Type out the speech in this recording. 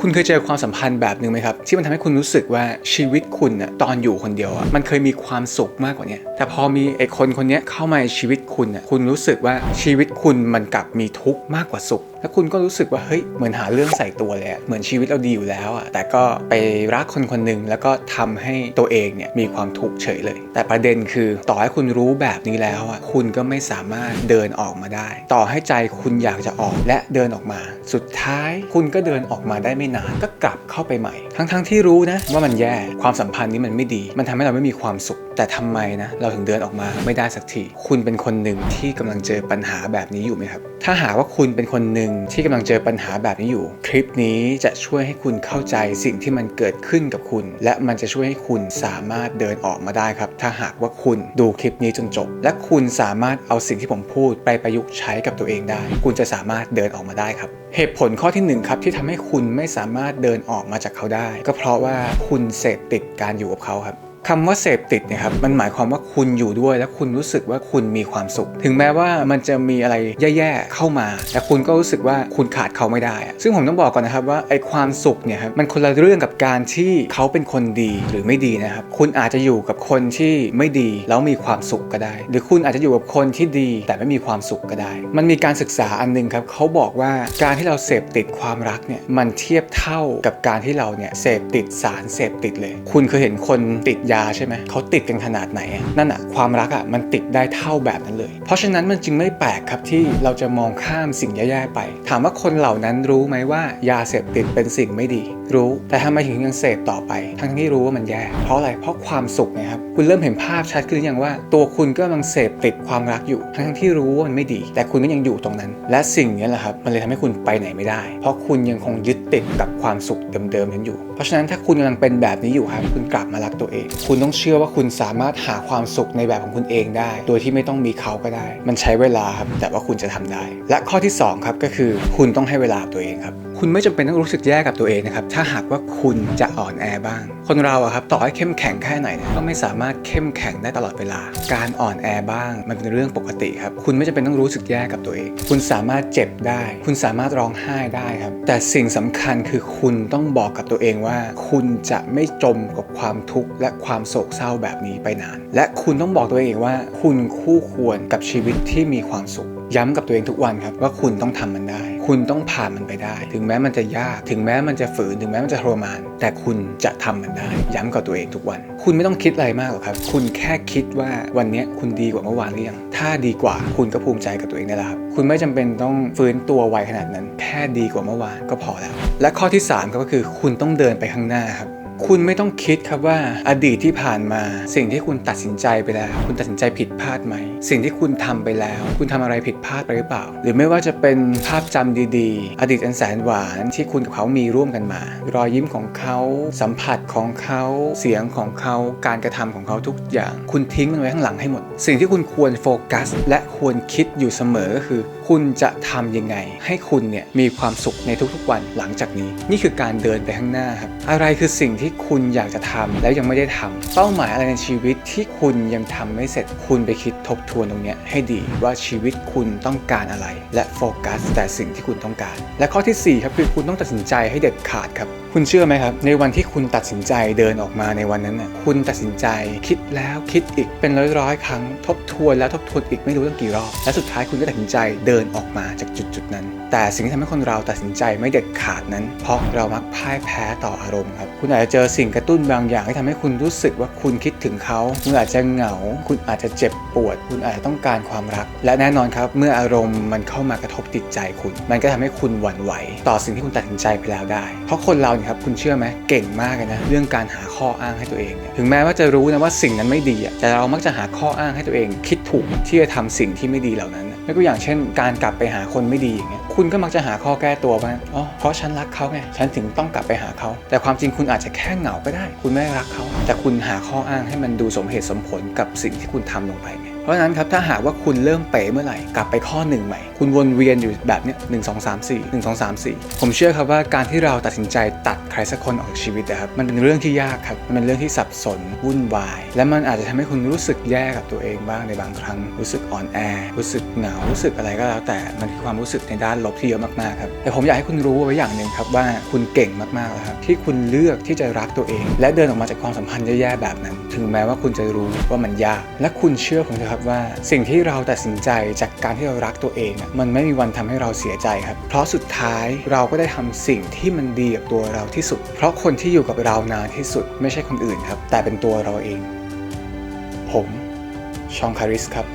คุณเคยเจอความสัมพันธ์แบบหนึ่งไหมครับ ที่มันทำให้คุณรู้สึกว่าชีวิตคุณนะตอนอยู่คนเดียวอะมันเคยมีความสุขมากกว่านี้แต่พอมีไอ้คนคนนี้เข้ามาในชีวิตคุณนะคุณรู้สึกว่าชีวิตคุณมันกลับมีทุกข์มากกว่าสุข แล้วคุณก็รู้สึกว่าเฮ้ยเหมือนหาเรื่องใส่ตัวเลยเหมือนชีวิตเราดีอยู่แล้วอะแต่ก็ไปรักคนคนหนึ่งแล้วก็ทำให้ตัวเองเนี่ยมีความทุกข์เฉยเลย แต่ประเด็นคือต่อให้คุณรู้แบบนี้แล้วอะคุณก็ไม่สามารถเดินออกมาได้ ต่อให้ใจคุณอยากจะออกและเดินออกมา สุดท้ายคุณก็เดินออกมาได้ไม่นานก็กลับเข้าไปใหม่ ทั้งๆที่รู้นะว่ามันแย่ความสัมพันธ์นี้มันไม่ดี มันทำให้เราไม่มีความสุขแต่ทำไมนะเราถึงเดินออกมาไม่ได้สักที คุณเป็นคนหนึ่งที่กำลังเจอปัญหาแบบนี้อยู่ไหมครับ ถ้าหากว่าคุณเป็นคนหนึ่งที่กำลังเจอปัญหาแบบนี้อยู่ คลิปนี้จะช่วยให้คุณเข้าใจสิ่งที่มันเกิดขึ้นกับคุณ และมันจะช่วยให้คุณสามารถเดินออกมาได้ครับ ถ้าหากว่าคุณดูคลิปนี้จนจบ และคุณสามารถเอาสิ่งที่ผมพูดไปประยุกต์ใช้กับตัวเองได้ คุณจะสามารถเดินออกมาได้ครับเหตุผลข้อที่หนึ่งครับที่ทำให้คุณไม่สามารถเดินออกมาจากเขาได้ ก็เพราะว่าคุณเสพติดการอยู่กับเขาครับ คำว่าเสพติดเนี่ยครับมันหมายความว่าคุณอยู่ด้วยและคุณรู้สึกว่าคุณมีความสุข ถึงแม้ว่ามันจะมีอะไรแย่ๆเข้ามา แต่คุณก็รู้สึกว่าคุณขาดเขาไม่ได้ ซึ่งผมต้องบอกก่อนนะครับว่าไอ้ความสุขเนี่ยครับมันคนละเรื่องกับการที่เขาเป็นคนดีหรือไม่ดีนะครับคุณอาจจะอยู่กับคนที่ไม่ดีแล้วมีความสุขก็ได้ หรือคุณอาจจะอยู่กับคนที่ดีแต่ไม่มีความสุขก็ได้ มันมีการศึกษาอันหนึงครับเขาบอกว่าการที่เราเสพติดความรักเนี่ยมันเทียบเท่ากับการที่เราเนี่ยเสพติดสารเสพติดเลย คุณเคยเห็นคนติดยาใช่ไหมเขาติดกันขนาดไหนอะนั่นอะความรักอะมันติดได้เท่าแบบนั้นเลย เพราะฉะนั้นมันจึงไม่แปลกครับที่เราจะมองข้ามสิ่งแย่ๆไป ถามว่าคนเหล่านั้นรู้ไหมว่ายาเสพติดเป็นสิ่งไม่ดี รู้แต่ทำไมถึงยังเสพต่อไป ทั้งที่รู้ว่ามันแย่ เพราะอะไรเพราะความสุขนะครับคุณเริ่มเห็นภาพชัดขึ้นอยังว่า ตัวคุณก็กำลังเสพติดความรักอยู่ ทั้งที่รู้ว่ามันไม่ดี แต่คุณก็ยังอยู่ตรงนั้น และสิ่งนี้แหละครับมันเลยทำให้คุณไปไหนไม่ได้ เพราะคุณยังคงยึดติดกับความสุขเดิมๆนั้นอยู่ เพราะฉะนั้นถ้าคุณกำลังเป็นแบบนี้อยู่ครับคุณกลับมารักตัวเองคุณต้องเชื่อว่าคุณสามารถหาความสุขในแบบของคุณเองได้ โดยที่ไม่ต้องมีเขาก็ได้ มันใช้เวลาครับแต่ว่าคุณจะทำได้ และข้อที่สองครับก็คือคุณต้องให้เวลาตัวเองครับ คุณไม่จำเป็นต้องรู้สึกแย่กับตัวเองนะครับ ถ้าหากว่าคุณจะอ่อนแอบ้าง คนเราอะครับต่อให้เข้มแข็งแค่ไหนก็ไม่สามารถเข้มแข็งได้ตลอดเวลา การอ่อนแอบ้าง มันเป็นเรื่องปกติครับ คุณไม่จำเป็นต้องรู้สึกแย่กับตัวเอง คุณสามารถเจ็บได้ คุณสามารถร้องไห้ได้ครับ แต่สิ่งสำคัญคือคุณต้องบอกกับตัวเองว่า คุณจะไม่จมกับความทุกข์และความโศกเศร้าแบบนี้ไปนาน และคุณต้องบอกตัวเองว่า คุณคู่ควรกับชีวิตที่มีความสุข ย้ำกับตัวเองทุกวันครับว่าคุณต้องทำมันได้ คุณต้องผ่านมันไปได้ ถึงแม้มันจะยาก ถึงแม้มันจะฝืน ถึงแม้มันจะทรมาน แต่คุณจะทำมันได้ ย้ำกับตัวเองทุกวัน คุณไม่ต้องคิดอะไรมากหรอกครับ คุณแค่คิดว่าวันนี้คุณดีกว่าเมื่อวานหรือยัง ถ้าดีกว่าคุณก็ภูมิใจกับตัวเองได้แล้วครับ คุณไม่จำเป็นต้องฟื้นตัวไวขนาดนั้น แค่ดีกว่าเมื่อวานก็พอแล้ว และข้อที่สามก็คือคุณต้องเดินไปข้างหน้าครับ คุณไม่ต้องคิดครับว่าอดีตที่ผ่านมา สิ่งที่คุณตัดสินใจไปแล้ว คุณตัดสินใจผิดพลาดไหม สิ่งที่คุณทำไปแล้ว คุณทำอะไรผิดพลาดไปหรือเปล่า หรือไม่ว่าจะเป็นภาพจำดีๆ อดีตอันแสนหวานที่คุณกับเขามีร่วมกันมา รอยยิ้มของเขาสัมผัสของเขาเสียงของเขาการกระทำของเขาทุกอย่าง คุณทิ้งมันไว้ข้างหลังให้หมด สิ่งที่คุณควรโฟกัส และควรคิดอยู่เสมอก็คือ คุณจะทำยังไง ให้คุณเนี่ยมีความสุขในทุกๆวันหลังจากนี้ นี่คือการเดินไปข้างหน้าครับอะไรคือสิ่งที่ที่คุณอยากจะทำแล้วยังไม่ได้ทำเป้าหมายอะไรในชีวิตที่คุณยังทำไม่เสร็จ คุณไปคิดทบทวนตรงนี้ให้ดีว่าชีวิตคุณต้องการอะไร และโฟกัสแต่สิ่งที่คุณต้องการ และข้อที่สี่ครับคือคุณต้องตัดสินใจให้เด็ดขาดครับ คุณเชื่อไหมครับ ในวันที่คุณตัดสินใจเดินออกมาในวันนั้นน่ะคุณตัดสินใจคิดแล้วคิดอีกเป็นร้อยร้อยๆครั้ง ทบทวนแล้วทบทวนอีกไม่รู้ตั้งกี่รอบและสุดท้ายคุณก็ตัดสินใจเดินออกมาจากจุดจุดๆนั้น แต่สิ่งที่ทำให้คนเราตัดสินใจไม่เด็ดขาดนั้น เพราะเรามักพ่ายแพ้ต่ออารมณ์ครับคุณอาจจะเจอสิ่งกระตุ้นบางอย่างที่ทำให้คุณรู้สึกว่าคุณคิดถึงเขาคุณอาจจะเหงา คุณอาจจะเจ็บปวด คุณอาจจะต้องการความรัก และแน่นอนครับ เมื่ออารมณ์มันเข้ามากระทบจิตใจคุณ มันก็ทำให้คุณหวั่นไหว ต่อสิ่งที่คุณตัดสินใจไปแล้วได้ เพราะคนเราครับคุณเชื่อไหมเก่งมากเลยนะเรื่องการหาข้ออ้างให้ตัวเองถึงแม้ว่าจะรู้นะว่าสิ่งนั้นไม่ดีอะแต่เรามักจะหาข้ออ้างให้ตัวเอง คิดถูกที่จะทำสิ่งที่ไม่ดีเหล่านั้นยกตัวอย่างเช่น การกลับไปหาคนไม่ดีอย่างเงี้ยคุณก็มักจะหาข้อแก้ตัวว่าอ๋อเพราะฉันรักเขาไงฉันถึงต้องกลับไปหาเขา แต่ความจริงคุณอาจจะแค่เหงาก็ได้ คุณไม่รักเขา แต่คุณหาข้ออ้างให้มันดูสมเหตุสมผลกับสิ่งที่คุณทำลงไปไง เพราะฉะนั้นครับถ้าหากว่าคุณเริ่มเป๋เมื่อไหร่กลับไปข้อหนึ่งใหม่ คุณวนเวียนอยู่แบบเนี้ยหนึ่งสองสามสี่หนึ่งสองสามสี่ผมเชื่อครับว่าการที่เราตัดสินใจตัดใครสักคนออกจากชีวิตนะครับมันเป็นเรื่องที่ยากครับมันเป็นเรื่องที่สับสนวุ่นวาย และมันอาจจะทำให้คุณรู้สึกแย่กับตัวเองบ้างในบางครั้ง รู้สึกอ่อนแอ รู้สึกเหงารู้สึกอะไรก็แล้ว แต่มันคือความรู้สึกในด้านลบที่เยอะมากๆครับแต่ผมอยากให้คุณรู้ไว้อย่างหนึ่งครับว่าคุณเก่งมากๆแล้วครับที่คุณเลือกที่จะรักตัวเอง และเดินออกมาจากความสัมพันธ์แย่ๆแบบนั้น ถึงแม้ว่าคุณจะรู้ว่ามันยาก และคุณเชื่อผมเถอะครับว่าสิ่งที่เราตัดสินใจจากการที่เรารักตัวเองมันไม่มีวันทำให้เราเสียใจครับ เพราะสุดท้ายเราก็ได้ทำสิ่งที่มันดีกับตัวเราที่สุด เพราะคนที่อยู่กับเรานานที่สุดไม่ใช่คนอื่นครับ แต่เป็นตัวเราเอง ผมชองคาริสครับ